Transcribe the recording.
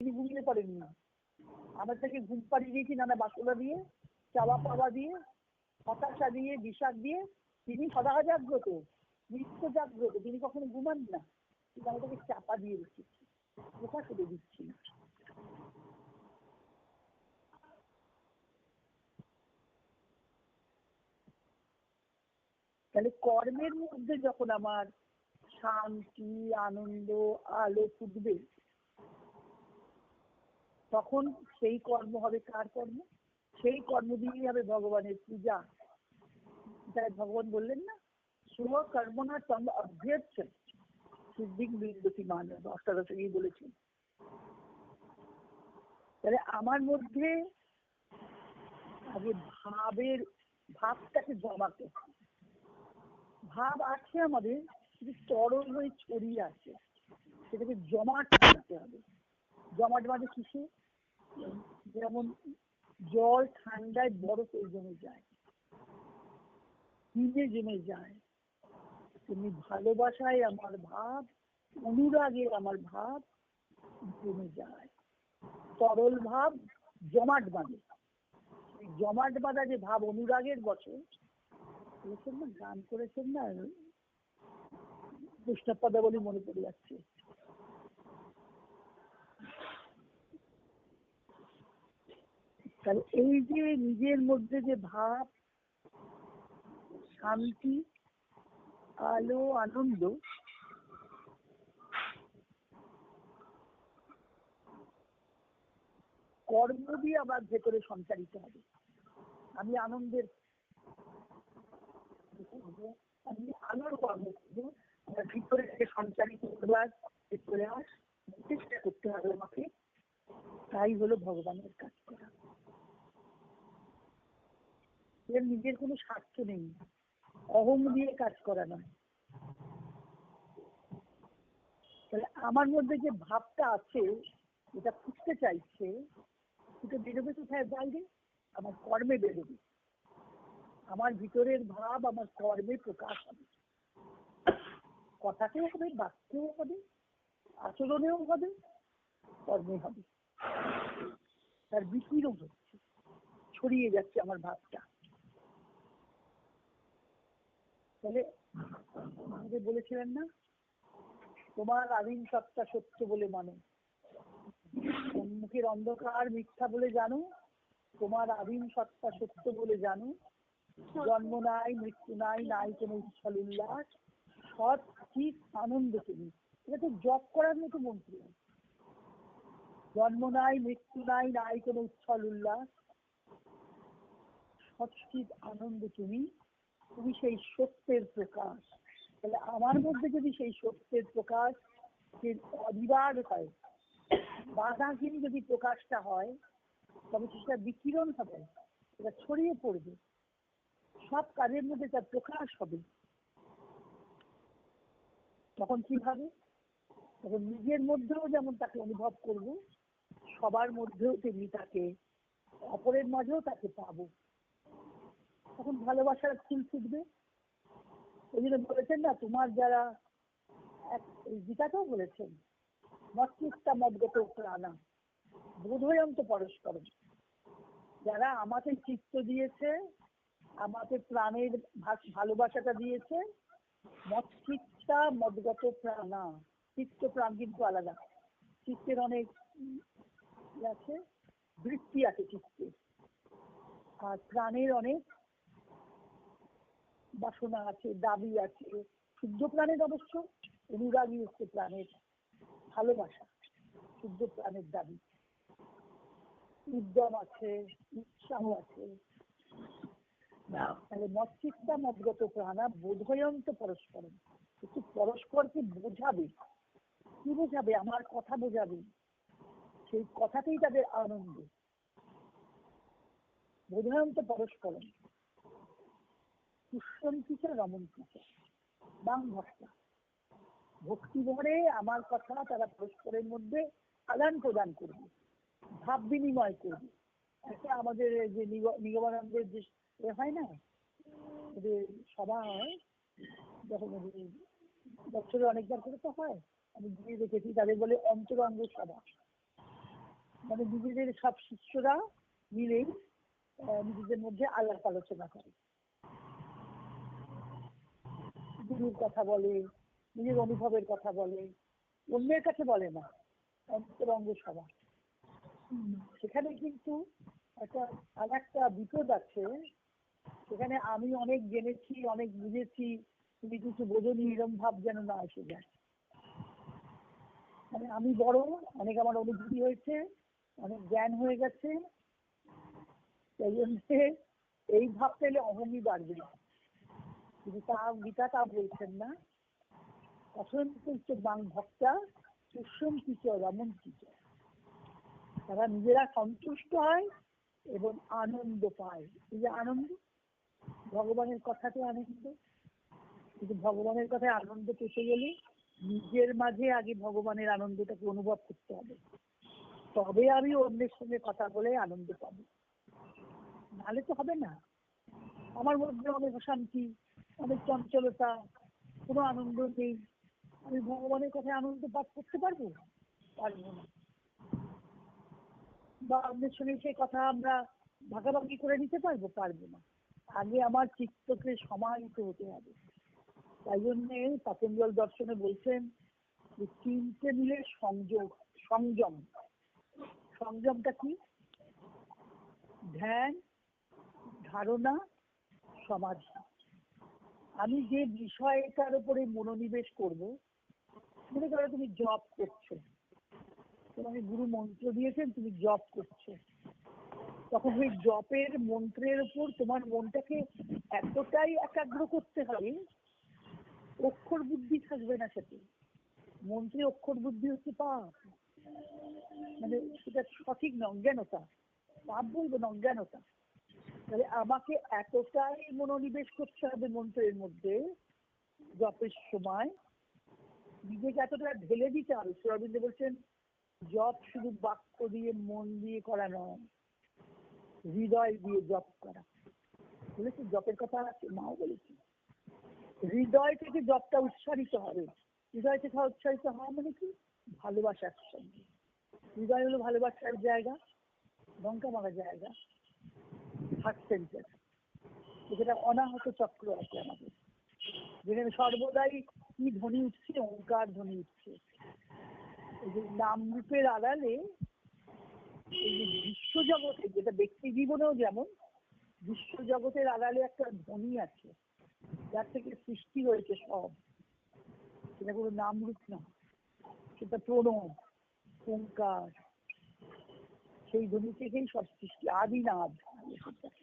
তিনি ঘুমিয়ে পড়েননি। আমরা তাকে ঘুম পাড়িয়ে দিয়েছি নানা বাসনা দিয়ে, চাওয়া পাওয়া দিয়ে, হতাশা দিয়ে, বিষাদ দিয়ে। তিনি সদা জাগ্রত নিত্য জাগ্রত। তিনি কখনো ঘুমান না। কিন্তু আমরা তাকে চাপা দিয়ে রেখেছি। কোথা করে দিচ্ছি তাহলে কর্মের মধ্যে যখন আমার শান্তি, আনন্দ, আলো ফুটবে তখন সেই কর্ম হবে কার কর্ম? সেই কর্ম দিয়েই হবে ভগবানের পূজা। তাই ভগবান বললেন না শুভ কর্মনা তম অভ্যর্থ। সিদ্ধিক বিন্দতি মানব অষ্টাদশী বলেছেন। তাহলে আমার মধ্যে আগে ভাবের, ভাবটাকে জমাতে। ভাব আছে আমাদের, কিন্তু তরল হয়ে ছড়িয়ে আছে। সেটাকে জমাট করতে হবে। জমাট বাঁধে কিসে যেমন জল, ঠান্ডায় বরফে জমে যায়। হিমে জমে যায়। তেমনি ভালোবাসায় আমার ভাব, অনুরাগে আমার ভাব জমে যায়। তরল ভাব জমাট বাঁধে জমাট বাঁধা যে ভাব অনুরাগের না, গান করেছেন না পদাবলী মনে পড়ে যাচ্ছে। তাহলে এই যে নিজের মধ্যে যে ভাব, শান্তি, আলো, আনন্দ, কর্ম দিয়ে আমার ভেতরে সঞ্চারিত হবে। আমি আনন্দের আমি আলোর কর্ম করব। ভিতরে থেকে সঞ্চারিত করবার ভিতরে আস চেষ্টা করতে হবে আমাকে। তাই হলো ভগবানের কাজ করা। এর নিজের কোনো স্বার্থ নেই। অহং দিয়ে কাজ করা নয়। তাহলে আমার মধ্যে যে ভাবটা আছে যেটা ফুটতে চাইছে, সেটা বেরোবে কোথায় বাইরে? আমার কর্মে বেরোবে। আমার ভিতরের ভাব আমার কর্মে প্রকাশ হবে। কথাতেও হবে, বাক্যেও হবে, আচরণেও হবে, কর্মে হবে। তার বিকিরণ হচ্ছে, ছড়িয়ে যাচ্ছে আমার ভাবটা। তাহলে আমাদের বলেছিলেন না, তোমার আদিম সত্তা সত্য বলে মানো। মুখের অন্ধকার মিথ্যা বলে জানো, তোমার আদিম সত্তা সত্য বলে জানো। জন্ম নাই, মৃত্যু নাই নাই কোনো উচ্ছল উল্লাস, সৎ, ঠিক, আনন্দ তুমি। এটা তো জব করার মতো মন্ত্র। জন্ম নাই, মৃত্যু নাই নাই কোনো উচ্ছল উল্লাস সৎচিত আনন্দ তুমি। তুমি সেই সত্যের প্রকাশ। তাহলে আমার মধ্যে যদি সেই সত্যের প্রকাশ যে অনিবার হয় বাধাহীন যদি প্রকাশটা হয়, তবে সেটা বিকিরণ হবে? এটা ছড়িয়ে পড়বে। সব কাজের মধ্যে তার প্রকাশ হবে। তখন কি হবে তখন নিজের মধ্যেও যেমন তাকে অনুভব করব, সবার মধ্যেও তেমনি তাকে, অপরের মাঝেও তাকে পাবো। তখন ভালোবাসার ফুল ফুটবে? ওই জন্য বলেছেন না, তোমার যারা এক বলেছেন, মস্তিষ্কা মদগত প্রাণা, বোধয়ন্ত পরস্পর। যারা আমাকে চিত্ত দিয়েছে, আমাকে প্রাণের ভালোবাসাটা দিয়েছে, মস্তিষ্কা মদগত প্রাণা, চিত্ত প্রাণ কিন্তু আলাদা। চিত্তের অনেক আছে, বৃত্তি আছে চিত্তে। আর প্রাণের অনেক বাসনা আছে, দাবি আছে, শুদ্ধ প্রাণের অবশ্য অনুরাগী হচ্ছে প্রাণের ভালোবাসা, শুদ্ধ প্রাণের দাবি। উদ্যম আছে, উৎসাহ আছে। তাহলে মদগত প্রাণা, বোধয়ন্ত পরস্পর। একটু পরস্পরকে বোঝাবে। কি বোঝাবে? আমার কথা বোঝাবে। সেই কথাতেই তাদের আনন্দ। বোধয়ন্ত পরস্পর পুষ্পন্তিকা রমন্তিকা বাং ভক্তা। ভক্তি ভরে আমার কথা তারা পরস্পরের মধ্যে আদান প্রদান করবে ভাব বিনিময় করবে। আমাদের যে নিগ- নিগমানন্দের যে এ হয় না সভা হয় যখন বছরে অনেকবার করে তো হয় আমি গিয়ে দেখেছি তাদের বলে অন্তরঙ্গ সভা। মানে নিজেদের সব শিষ্যরা আহ, নিজেদের মধ্যে আলাপ আলোচনা করে। গুরুর কথা বলে নিজের অনুভবের কথা বলে অন্যের কাছে বলে না অন্তরঙ্গ সভা সেখানে কিন্তু একটা আর একটা বিপদ আছে। সেখানে আমি অনেক জেনেছি অনেক বুঝেছি তুমি কিছু বোঝনি এরম ভাব যেন না এসে যায়। মানে আমি বড় অনেক আমার অনুভূতি হয়েছে অনেক জ্ঞান হয়ে গেছে। সেই জন্যে এই ভাব পেলে অহংই বাড়বে কিন্তু তা গীতা তা বলছেন না। অসন্তুষ্ট বাং ভক্তা, সুষম কিচ রমন কিচ তারা নিজেরা সন্তুষ্ট হয় এবং আনন্দ পায়। এই যে আনন্দ, ভগবানের কথাতে আনন্দ। কিন্তু ভগবানের কথায় আনন্দ পেতে গেলে নিজের মাঝে আগে ভগবানের আনন্দটাকে অনুভব করতে হবে। তবে আমি অন্যের সঙ্গে কথা বলে আনন্দ পাবো। নাহলে তো হবে না। আমার মধ্যে অনেক অশান্তি অনেক চঞ্চলতা, কোনো আনন্দ নেই। আমি ভগবানের কথায় আনন্দ পাঠ করতে পারব? পারব না। বা অন্যের সঙ্গে সেই কথা আমরা ভাগাভাগি করে নিতে পারব? পারব না। আগে আমার চিত্তকে সমাহিত হতে হবে। তাই জন্যে পাতঞ্জল দর্শনে বলছেন যে তিনটে মিলে সংযোগ, সংযম। সংযমটা কি? ধ্যান, ধারণা, সমাধি। আমি যে বিষয়টার উপরে মনোনিবেশ করব মনে করো তুমি জব করছ। তোমাকে গুরু মন্ত্র দিয়েছেন, তুমি জব করছ। তখন ওই জপের মন্ত্রের উপর তোমার মনটাকে এতটাই একাগ্র করতে হবে, অক্ষর বুদ্ধি থাকবে না সাথে মন্ত্রে অক্ষর বুদ্ধি হচ্ছে পাপ। মানে সেটা সঠিক নজ্ঞানতা। পাপ বলব না অজ্ঞানতা তাহলে আমাকে এতটাই মনোনিবেশ করতে হবে মন্ত্রের মধ্যে, জপের সময়। নিজেকে এতটা ঢেলে দিতে হবে। সৌরবিন্দ বলছেন, জপ শুধু বাক্য দিয়ে, মন দিয়ে করা নয়, হৃদয় দিয়ে জপ করা। বলেছি, জপের কথা আছে, মাও বলেছি। হৃদয় থেকে জপটা উচ্চারিত হবে। হৃদয় থেকে উচ্চারিত হওয়া মানে কি? ভালোবাসার সঙ্গে। হৃদয় হলো ভালোবাসার জায়গা লঙ্কা মারা জায়গা। হার্ট সেন্টার যেটা অনাহত চক্র আছে আমাদের। যেখানে সর্বদাই কি ধ্বনি উঠছে ওঙ্কার ধ্বনি উঠছে। এই যে নাম রূপের আড়ালে এই যে বিশ্বজগতে যেটা ব্যক্তি জীবনেও যেমন বিশ্বজগতের আড়ালে একটা ধ্বনি আছে, যার থেকে সৃষ্টি হয়েছে সব। সেটা কোনো নাম রূপ না। সেটা প্রণব ওঙ্কার সেই ধ্বনি থেকেই সব সৃষ্টি। আদি নাদ conflict.